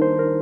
you.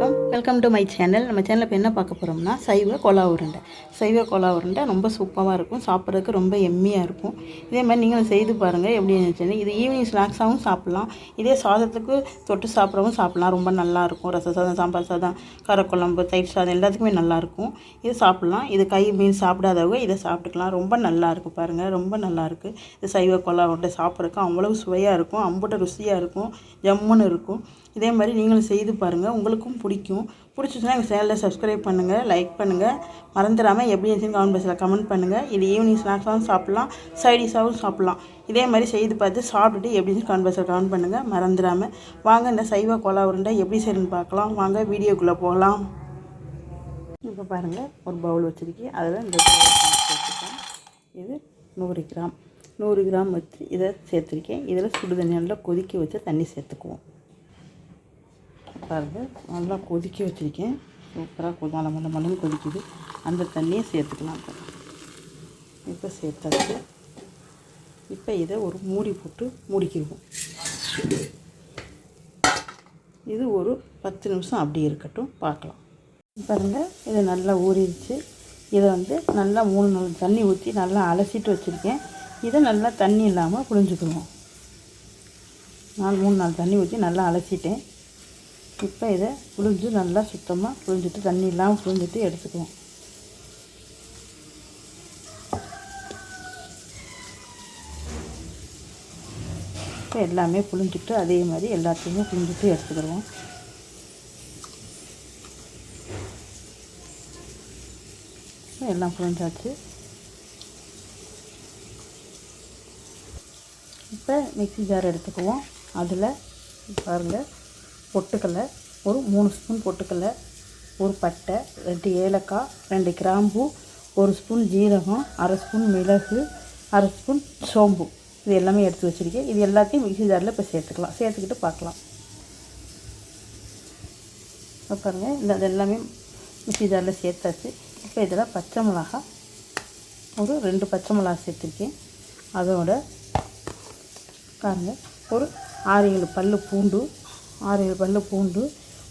வணக்கம். Welcome to my channel நம்ம சேனலில் இப்போ என்ன பார்க்க போகிறோம்னா சைவ கொலா உருண்டை. சைவ கொலா உருண்டை ரொம்ப சூப்பராக இருக்கும். சாப்பிட்றதுக்கு ரொம்ப எம்மியாக இருக்கும். இதே மாதிரி நீங்களும் செய்து பாருங்கள் எப்படி இருந்துச்சுன்னு. இது ஈவினிங் ஸ்நாக்ஸாகவும் சாப்பிட்லாம். இதே சாதத்துக்கு தொட்டு சாப்பிட்றவும் சாப்பிட்லாம். ரொம்ப நல்லாயிருக்கும் ரச சாதம் சாம்பார் சாதம் காரக்குழம்பு தயிர் சாதம் எல்லாத்துக்குமே நல்லாயிருக்கும் இது சாப்பிட்லாம். இது கை மீன் சாப்பிடாதவங்க இதை சாப்பிட்டுக்கலாம். ரொம்ப நல்லாயிருக்கும் பாருங்கள் ரொம்ப நல்லாயிருக்கு இது சைவ கொலா உருண்டை சாப்பிட்றதுக்கு அவ்வளவு சுவையாக இருக்கும். அம்புட்ட ருசியாக இருக்கும். ஜம்முன்னு இருக்கும். இதே மாதிரி நீங்களும் செய்து பாருங்கள் உங்களுக்கும் பிடிக்கும். பிடிச்சிச்சுன்னா எங்கள் சேனலில் சப்ஸ்கிரைப் பண்ணுங்கள் லைக் பண்ணுங்கள் மறந்துடாமல் எப்படி இருந்துச்சுன்னு கமெண்ட் பாக்ஸில் கமெண்ட் பண்ணுங்கள் இது ஈவினிங் ஸ்நாக்ஸாகவும் சாப்பிட்லாம் சைடிஷாகவும் சாப்பிட்லாம். இதே மாதிரி செய்து பார்த்து சாப்பிட்டுட்டு எப்படி இருந்துச்சு கமெண்ட் பாக்ஸில் கமெண்ட் பண்ணுங்கள் மறந்துடாமல் வாங்க இந்த சைவ கோலா உருண்டை எப்படி செய்யணும்னு பார்க்கலாம். வாங்க வீடியோக்குள்ளே போகலாம். இப்போ பாருங்கள் ஒரு பவுல் வச்சுருக்கேன். அதில் இந்த இது நூறு கிராம். நூறு கிராம் வச்சு இதை சேர்த்துருக்கேன். இதில் சுடு தண்ணி நல்லா கொதிக்க வச்சு தண்ணி சேர்த்துக்குவோம். பாருங்கள் நல்லா கொதிக்க வச்சுருக்கேன். சூப்பராக கொ மலை மலை மலன்னு கொதிக்குது. அந்த தண்ணியை சேர்த்துக்கலாம் இப்போ இப்போ சேர்த்தாச்சு. இப்போ இதை ஒரு மூடி போட்டு முடிக்கிடுவோம். இது ஒரு பத்து நிமிஷம் அப்படி இருக்கட்டும். பார்க்கலாம். பாருங்கள் இது நல்லா ஊறிடுச்சு. இதை வந்து நல்லா மூணு நாள் தண்ணி ஊற்றி நல்லா அலசிட்டு வச்சுருக்கேன். இதை நல்லா தண்ணி இல்லாமல் புழிஞ்சுக்குவோம் நாலு மூணு நாள் தண்ணி ஊற்றி நல்லா அலசிட்டேன். இப்போ இதை புழிஞ்சு நல்லா சுத்தமாக புழிஞ்சிட்டு தண்ணி இல்லாமல் புழிஞ்சிட்டு எடுத்துக்குவோம். இப்போ எல்லாமே புழிஞ்சிட்டு அதே மாதிரி எல்லாத்தையுமே புழிஞ்சிட்டு எடுத்துக்கிடுவோம். எல்லாம் புழிஞ்சாச்சு. இப்போ மிக்ஸி ஜார் எடுத்துக்குவோம். அதில் பாருங்கள் பொட்டுக்களை ஒரு மூணு ஸ்பூன் பொட்டுக்கடலை ஒரு பட்டை ரெண்டு ஏலக்காய் ரெண்டு கிராம்பு ஒரு ஸ்பூன் ஜீரகம் அரை ஸ்பூன் மிளகு அரை ஸ்பூன் சோம்பு. இது எல்லாமே எடுத்து வச்சுருக்கேன். இது எல்லாத்தையும் மிக்சி ஜாரில் இப்போ சேர்த்துக்கலாம். சேர்த்துக்கிட்டு பார்க்கலாம். இப்போ பாருங்கள் இந்த இது எல்லாமே மிக்சி ஜாரில் சேர்த்தாச்சு. இப்போ இதில் பச்சை மிளகா ஒரு ரெண்டு பச்சை மிளகா சேர்த்துருக்கேன். அதோட பாருங்கள் ஒரு ஆறு ஏழு பல் பூண்டு ஆறு ஏழு பல் பூண்டு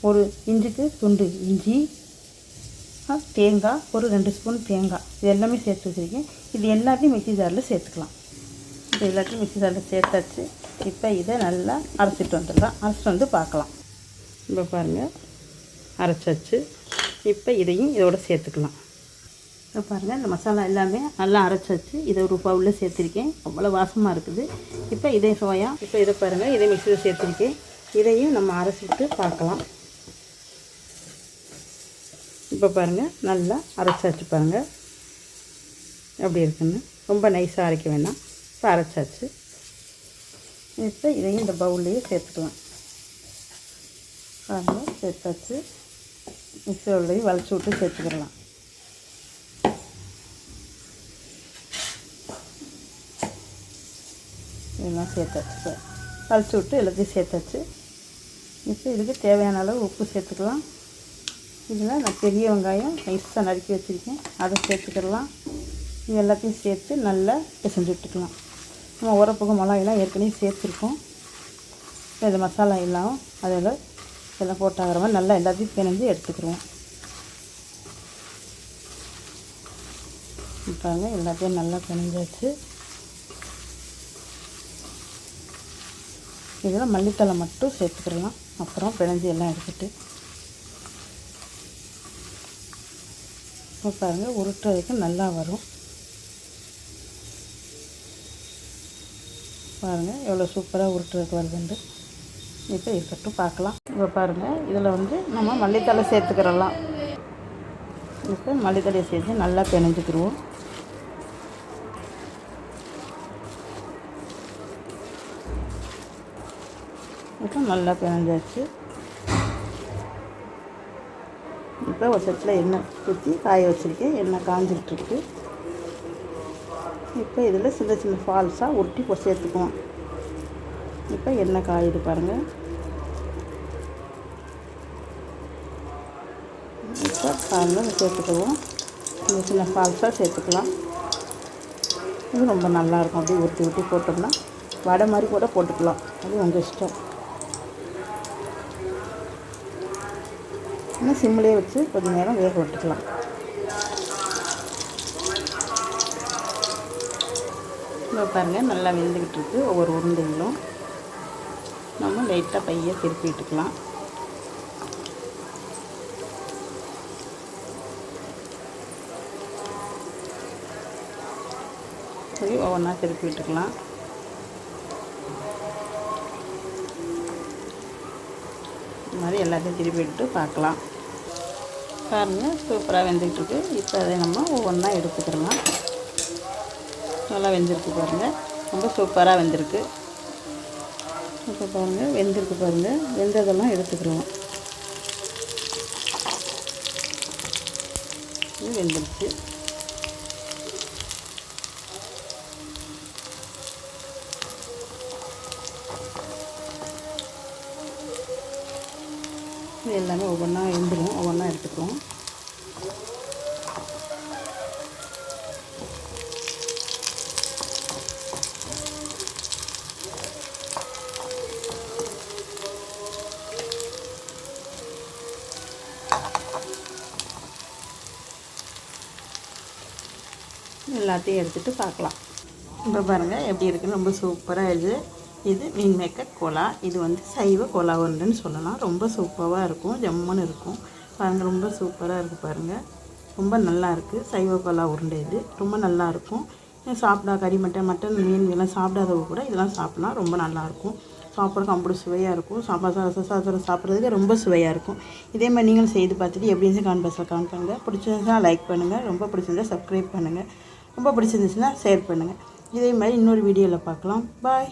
ஒரு இஞ்சிக்கு துண்டு இஞ்சி தேங்காய் ஒரு ரெண்டு ஸ்பூன் தேங்காய் இது எல்லாமே சேர்த்து வச்சுருக்கேன். இது எல்லாத்தையும் மிக்ஸி ஜாரில் சேர்த்துக்கலாம். இது எல்லாத்தையும் மிக்ஸி ஜாரில் சேர்த்தாச்சு. இப்போ இதை நல்லா அரைச்சிட்டு வந்துடலாம். அரைச்சிட்டு வந்து பார்க்கலாம். இப்போ பாருங்கள் அரைச்சாச்சு. இப்போ இதையும் இதோட சேர்த்துக்கலாம். இப்போ பாருங்கள் இந்த மசாலா எல்லாமே நல்லா அரைச்சாச்சு. இதை ஒரு பவுலில் சேர்த்துருக்கேன். அவ்வளோ வாசமாக இருக்குது. இப்போ இதே சோயா இப்போ இதை பாருங்கள் இதை மிக்சியில் சேர்த்துருக்கேன். இதையும் நம்ம அரைச்சிட்டு பார்க்கலாம். இப்போ பாருங்கள் நல்லா அரைச்சாச்சு பாருங்கள் எப்படி இருக்குன்னு? ரொம்ப நைஸாக அரைக்க வேணாம். இப்போ அரைச்சாச்சு. இப்போ இதையும் இந்த பவுல்லையே சேர்த்துக்கலாம். பாருங்கள் சேர்த்தாச்சு. மிக்சியோடையும் வளைச்சி விட்டு சேர்த்துக்கிடலாம் இதெல்லாம் சேர்த்தாச்சு இப்போ. கழிச்சு விட்டு எல்லாத்தையும் சேர்த்தாச்சு. இப்போ இதுக்கு தேவையான அளவு உப்பு சேர்த்துக்கலாம். இதில் நான் பெரிய வெங்காயம் நைஸாக நறுக்கி வச்சுருக்கேன். அதை சேர்த்துக்கிடலாம். இது எல்லாத்தையும் சேர்த்து நல்லா பிசைஞ்சு விட்டுக்கலாம். நம்ம உரப்புக்கு மிளகாயெல்லாம் ஏற்கனவே சேர்த்துருக்கோம். இந்த மசாலா எல்லாம் அதில் இதெல்லாம் போட்டாகிற மாதிரி நல்லா எல்லாத்தையும் பிணைஞ்சு எடுத்துக்கிடுவோம். பாருங்க எல்லாத்தையும் நல்லா பிணைஞ்சாச்சு. இதில் மல்லித்தலை மட்டும் சேர்த்துக்கிடலாம். அப்புறம் பிணைஞ்சு எல்லாம் எடுத்துகிட்டு இப்போ பாருங்கள் உருட்டுறதுக்கு நல்லா வரும். பாருங்கள் எவ்வளோ சூப்பராக உருட்டுறதுக்கு வருதுன்ட்டு. இப்போ இருக்கட்டும் பார்க்கலாம். இப்போ பாருங்கள் இதில் வந்து நம்ம மல்லித்தலை சேர்த்துக்கிறலாம். இப்போ மல்லித்தலையை சேர்த்து நல்லா பிணைஞ்சிக்கிடுவோம் இப்போ நல்லா பிணைஞ்சாச்சு. இப்போ ஒரு சட்டில் எண்ணெய் ஊற்றி காய வச்சுருக்கேன். எண்ணெய் காஞ்சிட்ருக்கு இப்போ இதில் சின்ன சின்ன ஃபால்ஸாக உருட்டி இப்போ சேர்த்துக்குவோம். இப்போ எண்ணெய் காயுது பாருங்கள் இப்போ காலில் சேர்த்துக்குவோம். சின்ன சின்ன ஃபால்ஸாக சேர்த்துக்கலாம். இது ரொம்ப நல்லாயிருக்கும் அப்படியே உருட்டி உருட்டி போட்டோம்னா வடை மாதிரி கூட போட்டுக்கலாம். அது உங்கள் இஷ்டம். இன்னும் சிம்மிலே வச்சு கொஞ்சம் நேரம் வேக விட்டுக்கலாம். இப்போ பாருங்கள் நல்லா வெந்துக்கிட்டு இருக்குது ஒவ்வொரு உருண்டைகளும் நம்ம லைட்டாக பையை திருப்பி விட்டுக்கலாம் சரி ஒவ்வொன்றா திருப்பி விட்டுக்கலாம். இந்த மாதிரி எல்லாத்தையும் திருப்பி விட்டு பார்க்கலாம். பாருங்கள் சூப்பராக வெந்துக்கிட்டு இருக்கு இப்போ அதை நம்ம ஒவ்வொன்றா எடுத்துக்கிறோம் நல்லா வெந்திருக்கு பாருங்கள் ரொம்ப சூப்பராக வெந்திருக்கு. இப்போ பாருங்கள் வெந்திருக்கு பாருங்கள் வெந்ததெல்லாம் எடுத்துக்கிடுவோம் இது வெந்துருச்சு. இது எல்லாமே ஒவ்வொன்றா இருக்கும். எல்லாத்தையும் எடுத்துகிட்டு பார்க்கலாம். இப்போ பாருங்கள் எப்படி இருக்குன்னு ரொம்ப சூப்பராக இது. இது மீன் மேக்கர் கோலா. இது வந்து சைவ கோலா உருண்டைன்னு சொல்லலாம். ரொம்ப சூப்பராக இருக்கும் ஜம்முன்னு இருக்கும். பாருங்கள் ரொம்ப சூப்பராக இருக்குது பாருங்கள் ரொம்ப நல்லா இருக்குது சைவ கோலா உருண்டை இது. ரொம்ப நல்லாயிருக்கும் சாப்பிடா கறி மட்டன் மட்டன் மீன் இதெல்லாம் சாப்பிடாதவங்க கூட இதெல்லாம் சாப்பிட்லாம். ரொம்ப நல்லாயிருக்கும் சாப்பிட்றதுக்கு அவ்வளோ சுவையாக இருக்கும். சாப்பாடு சாப்பிட்றது சாப்பிட்றதுக்கு ரொம்ப சுவையாக இருக்கும். இதே மாதிரி நீங்களும் செய்து பார்த்துட்டு எப்படி இருந்துச்சு கான் கான் பண்ணுங்கள் பிடிச்சிருந்துச்சுன்னா லைக் பண்ணுங்கள் ரொம்ப பிடிச்சிருந்தா சப்ஸ்கிரைப் பண்ணுங்கள் ரொம்ப பிடிச்சிருந்துச்சுன்னா ஷேர் பண்ணுங்கள் இதே மாதிரி இன்னொரு வீடியோவில் பார்க்கலாம். பாய்